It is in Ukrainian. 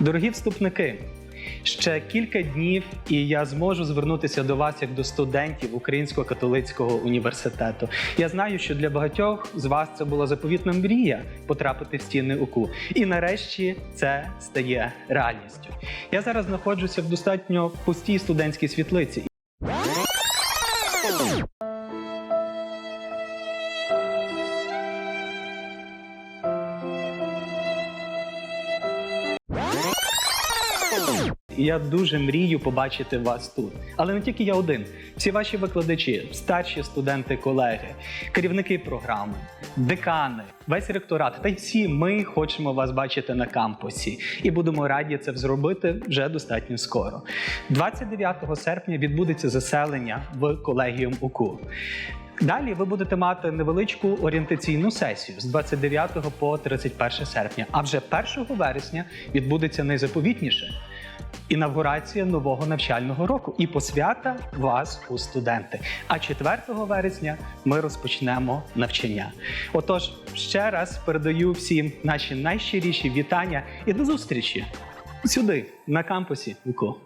Дорогі вступники, ще кілька днів, і я зможу звернутися до вас як до студентів Українського католицького університету. Я знаю, що для багатьох з вас це була заповітна мрія потрапити в стіни УКУ. І нарешті це стає реальністю. Я зараз знаходжуся в достатньо пустій студентській світлиці. Я дуже мрію побачити вас тут. Але не тільки я один. Всі ваші викладачі, старші студенти, колеги, керівники програми, декани, весь ректорат та й всі ми хочемо вас бачити на кампусі і будемо раді це зробити вже достатньо скоро. 29 серпня відбудеться заселення в колегіум УКУ. Далі ви будете мати невеличку орієнтаційну сесію з 29 по 31 серпня. А вже 1 вересня відбудеться найзаповітніше інавгурація нового навчального року і посвята вас у студенти. А 4 вересня ми розпочнемо навчання. Отож, ще раз передаю всім наші найщиріші вітання і до зустрічі сюди, на кампусі УКО.